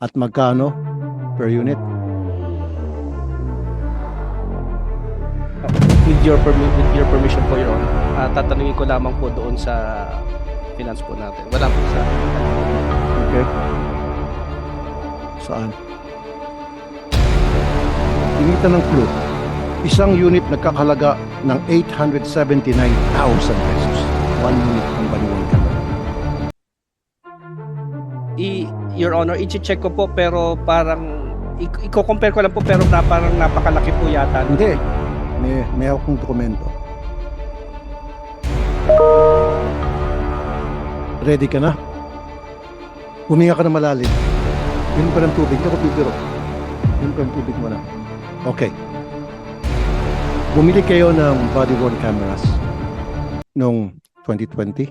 At magkano per unit? With your, permi- with your permission po, Your Honor, ah, tatanungin ko lamang po doon sa finance po natin. Wala po sa Okay. Saan? Initan ng clue. Isang unit nagkakalaga ng 879,000 pesos. One unit ang baniwan ka I, Your Honor, i-check ko po pero parang i-compare ko lang po pero na parang napakalaki po yata. Hindi. May, may akong dokumento. Ready ka na? Huminga ka na malalim. Yun pa ng tubig. Ako bibiro. Yun pa ng tubig mo na. Okay. Bumili kayo ng body worn cameras noong 2020.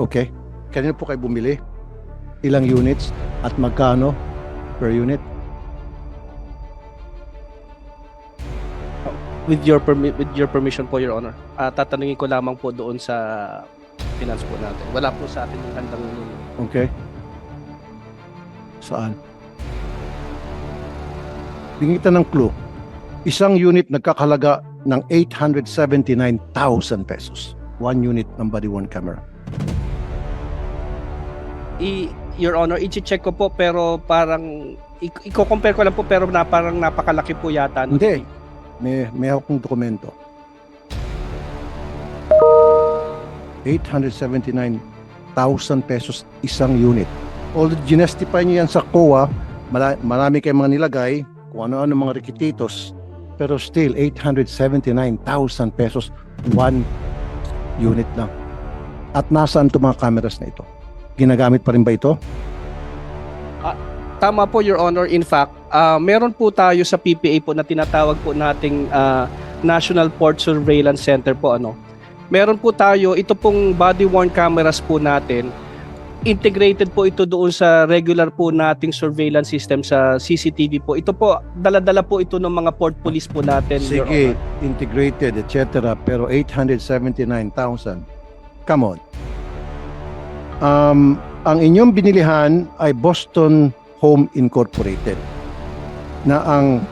Okay. Kanina po kayo bumili? Ilang units at magkano per unit? With your permi- with your permission po, Your Honor, ah, tatanungin ko lamang po doon sa finance po natin. Wala po sa atin yung handang Okay. Saan? Bigyan kita ng clue. Isang unit nagkakalaga ng 879,000 pesos. One unit ng body worn camera. I, Your Honor, i-check ko po pero parang i-compare ko lang po pero na parang napakalaki po yata. Hindi. May, may akong dokumento. 879,000 pesos isang unit. Although ginestify niyo yan sa COA, marami kayong mga nilagay, kung ano-ano mga requisitos, pero still 879,000 pesos one unit lang. At nasaan itong mga cameras na ito? Ginagamit pa rin ba ito? Tama po, Your Honor. In fact, ah, meron po tayo sa PPA po na tinatawag po nating ah, National Port Surveillance Center po. Ano. Meron po tayo, ito pong body-worn cameras po natin. Integrated po ito doon sa regular po nating surveillance system sa CCTV po. Ito po, dala-dala po ito ng mga port police po natin, Sige, integrated, etc. Pero 879,000. Come on. Um, ang inyong binilihan ay Boston Home Incorporated na ang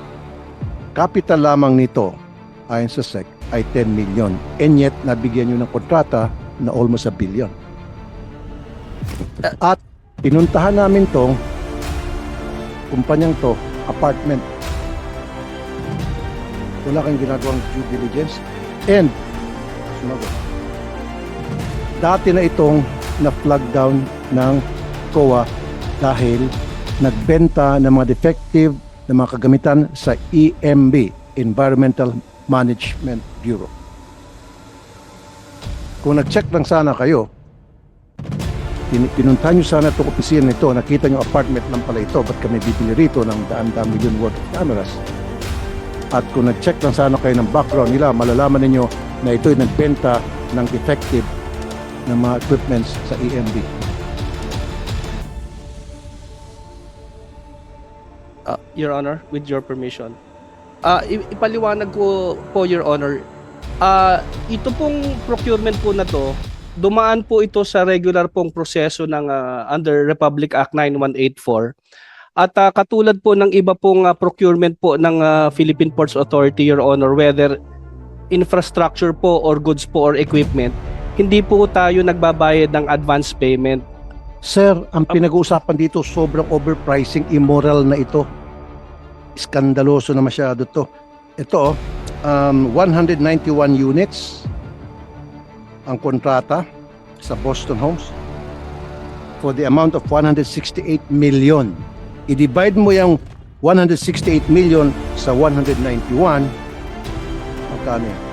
capital lamang nito ayon sa SEC ay 10 million. And yet, nabigyan nyo ng kontrata na almost a billion. At pinuntahan namin tong kumpanyang to, apartment wala kang ginagawang due diligence and sumagot dati na itong na-flag down ng COA dahil nagbenta ng mga defective na mga kagamitan sa EMB, Environmental Management Bureau. Kung nag-check lang sana kayo, pin- pinuntahan nyo sana itong opisina nito, nakita nyo apartment lang pala ito, ba't kami bibili rito ng daan-daan milyon worth of cameras? At kung nag-check lang sana kayo ng background nila, malalaman ninyo na ito'y nagbenta ng defective ng mga equipments sa EMB. Ah, Your Honor, with your permission. I- ipaliwanag ko po, Your Honor. Ah, ito pong procurement po na to, dumaan po ito sa regular pong proseso ng ah, under Republic Act 9184. At ah, katulad po ng iba pong ah, procurement po ng ah, Philippine Ports Authority, Your Honor, whether infrastructure po or goods po or equipment, hindi po tayo nagbabayad ng advance payment. Sir, ang pinag-uusapan dito sobrang overpricing, immoral na ito. Skandaloso na masyado to. Ito, um, 191 units ang kontrata sa Boston Homes for the amount of 168 million. I-divide mo yung 168 million sa 191, magkano yan?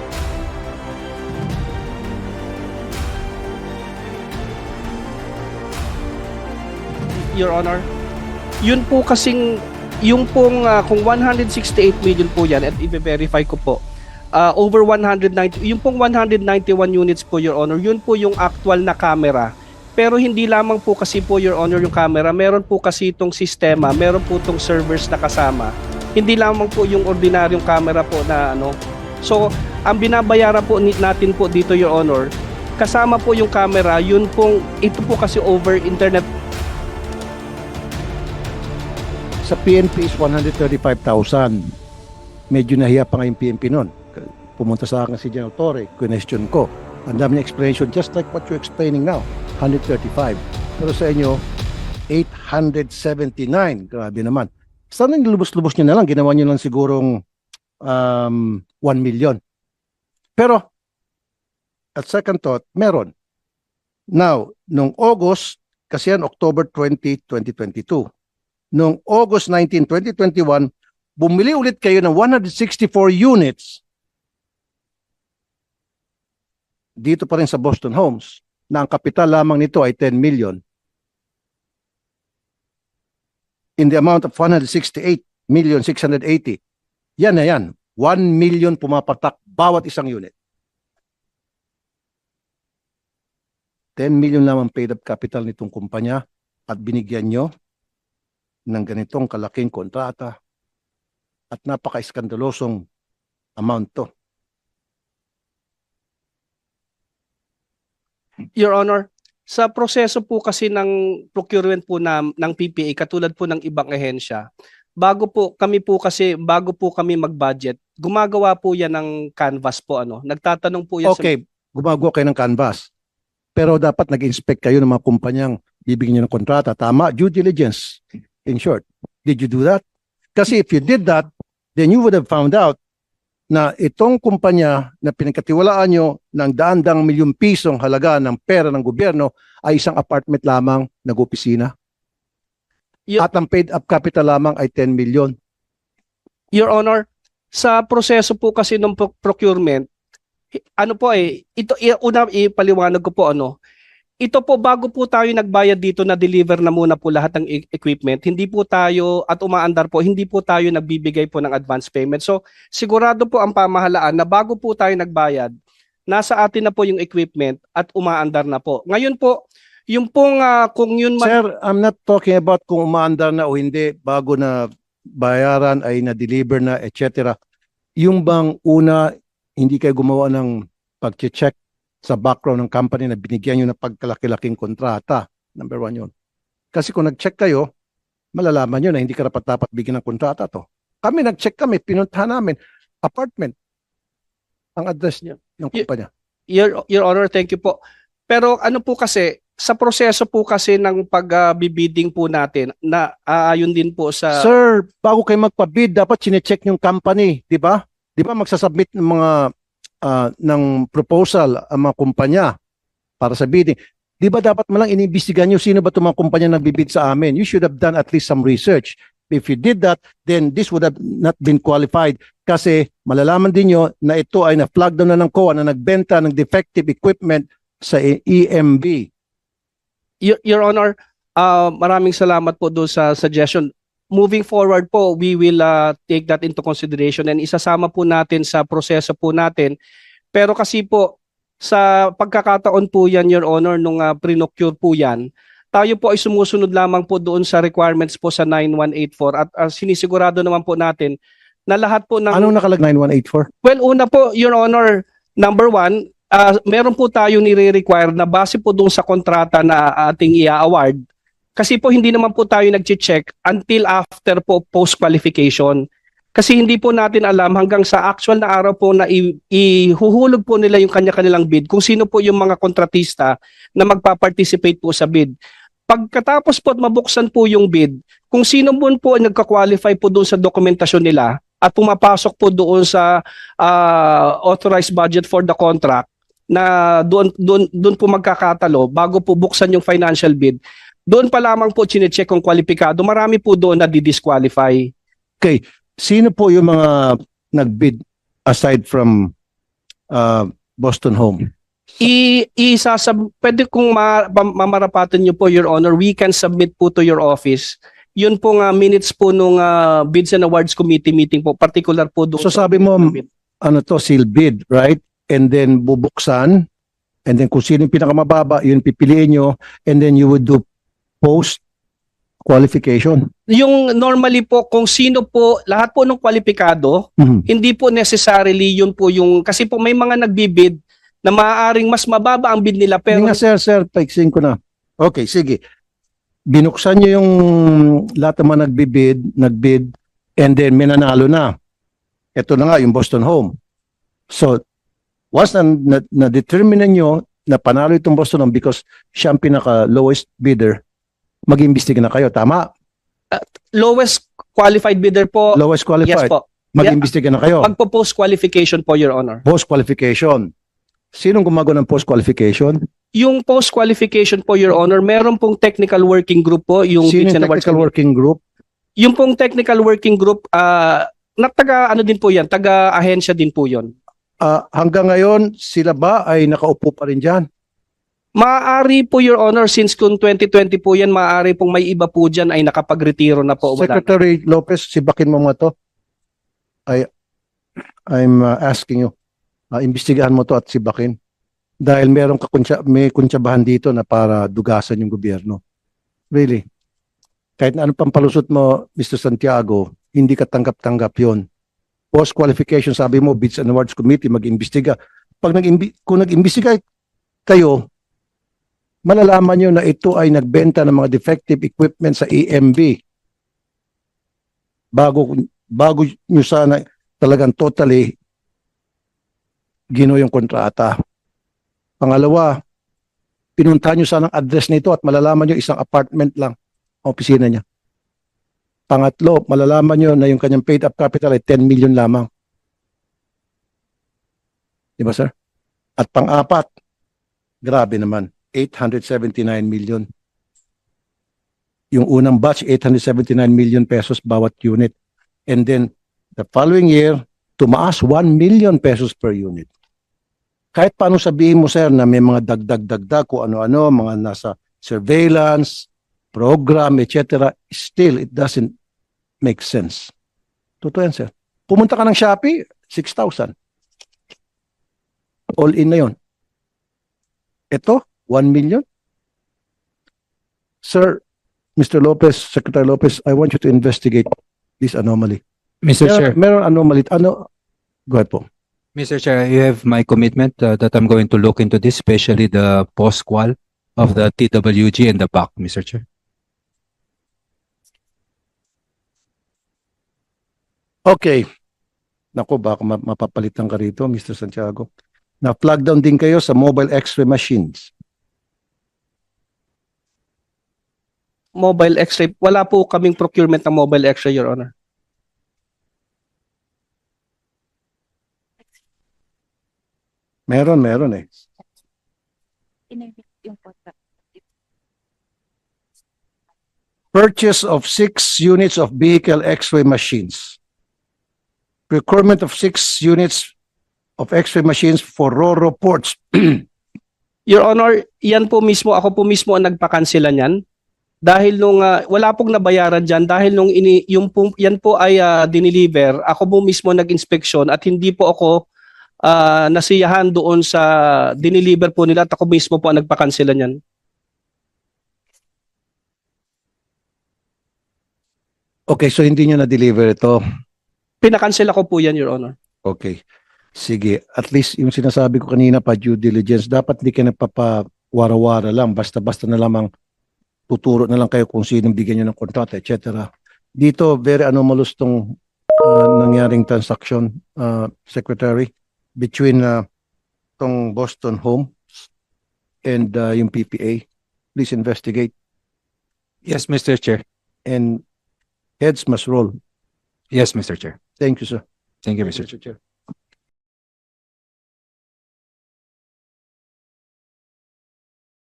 Your Honor. Yun po kasing yung pong ah, kung 168 million po yan at i-verify ko po. ah, over 190 yung pong 191 units po Your Honor, yun po yung actual na camera. Pero hindi lamang po kasi po Your Honor yung camera, meron po kasi itong sistema, meron po itong servers na kasama. Hindi lamang po yung ordinaryong camera po na ano. So, ang binabayaran po natin po dito Your Honor, kasama po yung camera, yun pong ito po kasi over internet Sa PNP is 135,000. Medyo nahiya pa nga yung PNP noon. Pumunta sa akin si General Torre, question ko. Ang dami niya explanation, just like what you're explaining now. 135. Pero sa inyo, 879. Grabe naman. Sana yung lubos-lubos nyo na lang, ginawa nyo lang sigurong um, 1 million. Pero, at second thought, meron. Now, nung August, kasi yan October 20, 2022. Nung August 19, 2021, bumili ulit kayo ng 164 units dito pa rin sa Boston Homes na ang kapital lamang nito ay 10 million in the amount of 168 million 680. Yan na yan. 1 million pumapatak bawat isang unit. 10 million lamang paid up capital nitong kumpanya at binigyan nyo ng ganitong kalaking kontrata at napaka-iskandalosong amount to. Your Honor, sa proseso po kasi ng procurement po na, ng PPA, katulad po ng ibang ahensya, bago po kami po kasi, bago po kami mag-budget, gumagawa po yan ng canvas po ano. Nagtatanong po yan sa Okay, gumagawa kayo ng canvas. Pero dapat nag-inspect kayo ng mga kumpanyang bibigyan nyo ng kontrata. Tama, due diligence. In short, did you do that? Kasi if you did that, then you would have found out na itong kumpanya na pinagkatiwalaan nyo ng daan-daang milyong pisong halaga ng pera ng gobyerno ay isang apartment lamang nag-opisina. Yo- At ang paid up capital lamang ay 10 million. Your Honor, sa proseso po kasi ng pro- procurement, ano po eh, ito una ipaliwanag ko po ano. Ito po bago po tayo nagbayad dito na deliver na muna po lahat ng e- equipment, hindi po tayo at umaandar po, hindi po tayo nagbibigay po ng advance payment. So sigurado po ang pamahalaan na bago po tayo nagbayad, nasa atin na po yung equipment at umaandar na po. Ngayon po, yung pong ah, kung yun man Sir, I'm not talking about kung umaandar na o hindi bago na bayaran ay na-deliver na, etc. Yung bang una, hindi kayo gumawa ng pag-check sa background ng company na binigyan nyo ng pagkalaki-laking kontrata. Number one yun. Kasi kung nag-check kayo, malalaman nyo na hindi karapat dapat bigyan ng kontrata to. Kami nag-check kami, pinuntahan namin, apartment, ang address niya, ng kumpanya. Your, Your Honor, thank you po. Pero ano po kasi, sa proseso po kasi ng pag-bidding po natin, na aayon din po sa... Sir, bago kayo magpa-bid, dapat chinecheck yung company, di ba? Di ba magsasubmit ng mga ah, ng proposal ang mga kumpanya para sa bidding. Di ba dapat malang iniimbestigahan nyo sino ba itong mga kumpanya na bibid sa amin? You should have done at least some research. If you did that, then this would have not been qualified kasi malalaman din nyo na ito ay na-flag down na ng COA na nagbenta ng defective equipment sa EMB. Your, Your Honor, ah, maraming salamat po doon sa suggestion. Moving forward po, we will ah, take that into consideration and isasama po natin sa proseso po natin. Pero kasi po, sa pagkakataon po yan, Your Honor, nung uh, pre-procure po yan, tayo po ay sumusunod lamang po doon sa requirements po sa 9184 at ah, sinisigurado naman po natin na lahat po ng... Anong nakalag 9184? Well, una po, Your Honor, number one, ah, meron po tayong nire-require na base po doon sa kontrata na ating i-award. Kasi po hindi naman po tayo nag-check until after po post-qualification. Kasi hindi po natin alam hanggang sa actual na araw po na ihuhulog po nila yung kanya-kanilang bid kung sino po yung mga kontratista na magpa-participate po sa bid. Pagkatapos po at mabuksan po yung bid, kung sino po po nagka-qualify po doon sa dokumentasyon nila at pumapasok po doon sa ah, authorized budget for the contract na doon doon doon po magkakatalo bago po buksan yung financial bid. Doon pa lamang po chine-check kung kwalipikado. Marami po doon na di-disqualify. Sino po yung mga nagbid aside from uh, Boston Home? I isasab pwede kung ma, pa- mamarapatan niyo po your honor, we can submit po to your office. Yun po nga minutes po nung ah, Bids and Awards Committee meeting po, particular po doon. So sa- sabi mo, ano to, seal bid, right? And then bubuksan, and then kung sino yung pinakamababa, yun pipiliin nyo, and then you would do post qualification. yung normally po kung sino po lahat po ng kwalipikado, Mhm. hindi po necessarily yun po yung kasi po may mga nagbibid na maaaring mas mababa ang bid nila Hindi pero nga, sir, sir, paiksin ko na. Okay, sige. binuksan nyo yung lahat ng mga nagbibid, nagbid, and then may nanalo na. Ito na nga, yung Boston Home. So, once na, na, na-determine nyo na panalo itong Boston Home because siya ang pinaka-lowest bidder, mag-imbestiga na kayo. Tama? Lowest qualified bidder po. Lowest yes qualified. po. Mag-imbestiga na kayo. Pag po post qualification po, Your Honor. Post-qualification. Sinong gumagawa ng post-qualification? Yung post qualification po, Your Honor, meron pong technical working group po, yung Sino yung Awards technical working group? Yung pong technical working group, ah na taga ano din po yan, taga ahensya din po yon. Ah, hanggang ngayon, sila ba ay nakaupo pa rin dyan? Maaari po, Your Honor, since kung 2020 po yan, maaari pong may iba po dyan ay nakapagretiro na po. Wala. Secretary Lopez, sibakin mo mga to. I, I'm uh, asking you, uh, imbestigahan mo to at sibakin. Dahil meron ka kunsya, may kunsyabahan dito na para dugasan yung gobyerno. Really. Kahit na ano pang palusot mo, Mr. Santiago, hindi ka tanggap-tanggap yon. Post-qualification, sabi mo, Bids and Awards Committee, mag-imbestiga. Pag nag kung nag-imbestiga kayo, malalaman nyo na ito ay nagbenta ng mga defective equipment sa EMB bago bago nyo sana talagang totally gino yung kontrata. Pangalawa, pinunta nyo sana ang address nito at malalaman nyo isang apartment lang ang opisina niya. Pangatlo, malalaman nyo na yung kanyang paid up capital ay 10 million lamang. Di ba, sir? At pang-apat, grabe naman, 879 million. Yung unang batch, 879 million pesos bawat unit. And then, the following year, tumaas 1 million pesos per unit. Kahit paano sabihin mo, sir, na may mga dagdag-dagdag kung ano-ano, mga nasa surveillance, program, etc., still, it doesn't make sense. Totoo yan, sir. Pumunta ka ng Shopee, 6,000. All in na yon. Ito, 1 million. Sir, Mr. Lopez, Secretary Lopez, I want you to investigate this anomaly. Mr. Chair, Meron, anomaly. Ano? Go ahead po. Mr. Chair, you have my commitment uh, that I'm going to look into this, especially the post-qual of the TWG and the PAC, Mr. Chair. Okay. Naku, baka ma- mapapalitan ka rito, Mr. Santiago. Na-plug down din kayo sa mobile x-ray machines. Mobile X-ray, wala po kaming procurement ng mobile X-ray, Your Honor. Meron, meron eh. Purchase of six units of vehicle x-ray machines. Procurement of six units of x-ray machines for RORO ports. Your Honor, yan po mismo, ako po mismo ang nagpakansela niyan. Dahil nung ah, wala pong nabayaran diyan dahil nung ini yung po, yan po ay ah, dineliver, ako po mismo nag-inspeksyon at hindi po ako ah, nasiyahan doon sa dineliver po nila at ako mismo po ang nagpakansela niyan. Okay, so hindi nyo na-deliver ito. Pinakansela ko po yan, Your Honor. Okay. Sige, at least yung sinasabi ko kanina pa due diligence, dapat hindi ka nagpapawara-wara lang, basta-basta na lamang tuturo na lang kayo kung sinong bigyan nyo ng kontrata, etc. Dito, very anomalous tong uh, nangyaring transaction, uh, Secretary, between uh, tong Boston Home and uh, yung PPA. Please investigate Yes, Mr. Chair. and heads must roll. Yes, Mr. Chair. Thank you, sir. Thank you, Mr. Chair.